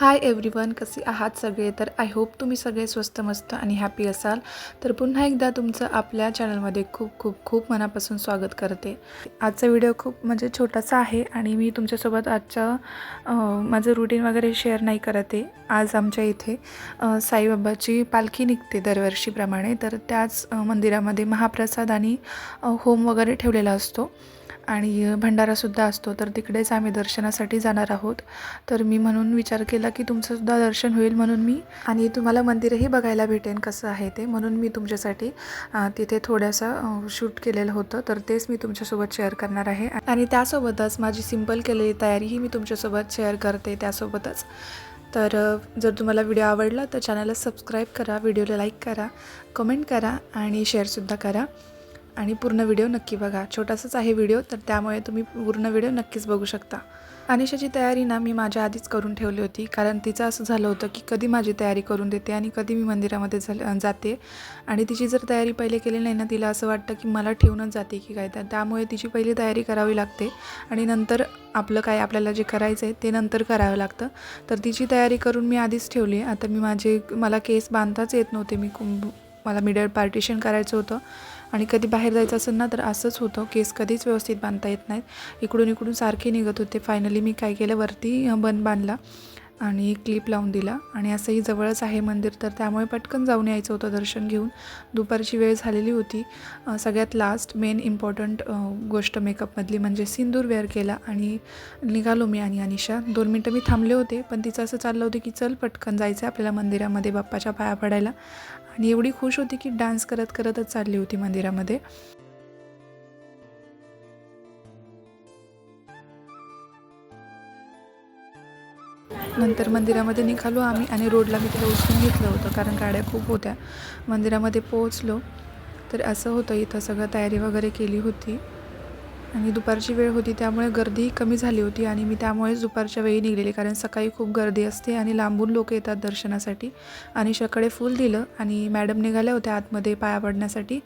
Hi everyone कसे आहात सगळे? तर आय होप तुम्ही सगळे स्वस्त मस्त आणि हॅपी असाल. तर पुन्हा एकदा तुमचं आपल्या चॅनलमध्ये खूप खूप खूप मनापासून स्वागत करते. आजचा व्हिडिओ खूप म्हणजे छोटासा आहे आणि मी तुमच्यासोबत आजच्या माझं रुटीन वगैरे शेअर नाही करत आहे. आज आमच्या इथे साईबाबाची पालखी निघते दरवर्षीप्रमाणे. तर त्याच मंदिरामध्ये महाप्रसाद आणि होम वगैरे ठेवलेला असतो. आणि भंडारासुद्धा असतो तर तिकडेच आम्ही दर्शनासाठी जाणार आहोत. तर मी म्हणून विचार केला की तुमचंसुद्धा दर्शन होईल म्हणून मी. आणि तुम्हाला मंदिरही बघायला भेटेन कसं आहे ते म्हणून मी तुमच्यासाठी तिथे थोडंसं शूट केलेलं होतं. तर तेच मी तुमच्यासोबत शेअर करणार आहे. आणि त्यासोबतच माझी सिंपल केलेली तयारीही मी तुमच्यासोबत शेअर करते त्यासोबतच. तर जर तुम्हाला व्हिडिओ आवडला तर चॅनलला सबस्क्राईब करा व्हिडिओला लाईक करा कमेंट करा आणि शेअरसुद्धा करा. आणि पूर्ण व्हिडिओ नक्की बघा. छोटासाच आहे व्हिडिओ तर त्यामुळे तुम्ही पूर्ण व्हिडिओ नक्कीच बघू शकता. अनिशाची तयारी ना मी माझ्या आधीच करून ठेवली होती कारण तिचं असं झालं होतं की कधी माझी तयारी करून देते आणि कधी मी मंदिरामध्ये झालं जाते. आणि तिची जर तयारी पहिले केली नाही ना तिला असं वाटतं की मला ठेवूनच जाते की काय. तर त्यामुळे तिची पहिली तयारी करावी लागते आणि नंतर आपलं काय आपल्याला जे करायचं आहे ते नंतर करावं लागतं. तर तिची तयारी करून मी आधीच ठेवली. आता मी माझे मला केस बांधताच येत नव्हते. मी कुंभ मला मिडल पार्टिशन करायचं होतं. आणि कधी बाहेर जायचं असेल ना तर असंच होतं. केस कधीच व्यवस्थित बांधता येत नाहीत. इकडून इकडून सारखे निघत होते. फायनली मी काय केलं वरती बन बांधला. आणि क्लिप लावून दिला. आणि असंही जवळच आहे मंदिर तर त्यामुळे पटकन जाऊन यायचं होतं दर्शन घेऊन. दुपारची वेळ झालेली होती. सगळ्यात लास्ट मेन इम्पॉर्टंट गोष्ट मेकअपमधली म्हणजे सिंदूर वेअर केला आणि निघालो मी आणि अनिशा. दोन मिनटं मी थांबले होते पण तिचं असं चाललं होतं की चल पटकन जायचं आहे आपल्याला मंदिरामध्ये बाप्पाच्या पाया पडायला. आणि एवढी खुश होती की डान्स करत करतच चालली होती मंदिरामध्ये. नंतर मंदिरामध्ये निघालो आम्ही आणि रोडला मी तिला उचलून घेतलं होतं कारण गाड्या खूप होत्या. मंदिरामध्ये पोहोचलो. तर असं होतं इथं सगळं तयारी वगैरे केली होती. आणि दुपारची वेळ होती त्यामुळे गर्दी कमी झाली होती आणि मी त्यामुळेच दुपारच्या वेळी निघलेली. कारण सकाळी खूप गर्दी असते आणि लांबून लोक येतात दर्शनासाठी. आणि शकडे फूल दिलं आणि मॅडम निघाल्या होत्या आतमध्ये पाया पडण्यासाठी.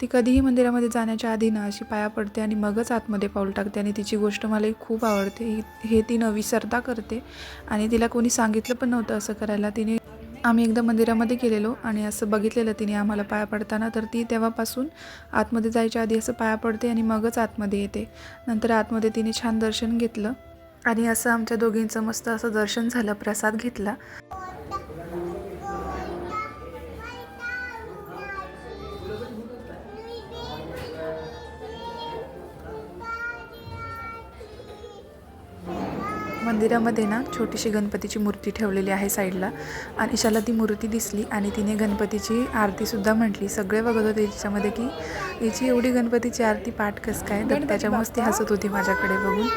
ती कधीही मंदिरामध्ये जाण्याच्या आधी ना अशी पाया पडते आणि मगच आतमध्ये पाऊल टाकते आणि तिची गोष्ट मलाही खूप आवडते. ही- हे ती न विसरता करते आणि तिला कोणी सांगितलं पण नव्हतं असं करायला. तिने आम्ही एकदा मंदिरामध्ये गेलेलो आणि असं बघितलेलं तिने आम्हाला पाया पडताना तर ती तेव्हापासून आतमध्ये जायच्या आधी असं पाया पडते आणि मगच आतमध्ये येते. नंतर आतमध्ये तिने छान दर्शन घेतलं आणि असं आमच्या दोघींचं मस्त असं दर्शन झालं प्रसाद घेतला. मंदिरामध्ये ना छोटीशी गणपतीची मूर्ती ठेवलेली आहे साईडला. आणि ईशाला ती मूर्ती दिसली आणि तिने गणपतीची आरतीसुद्धा म्हटली. सगळे बघत होते तिच्यामध्ये की हिची एवढी गणपतीची आरती पाठ कसं काय? तर त्याच्यामुळेच ती हसत होती माझ्याकडे बघून.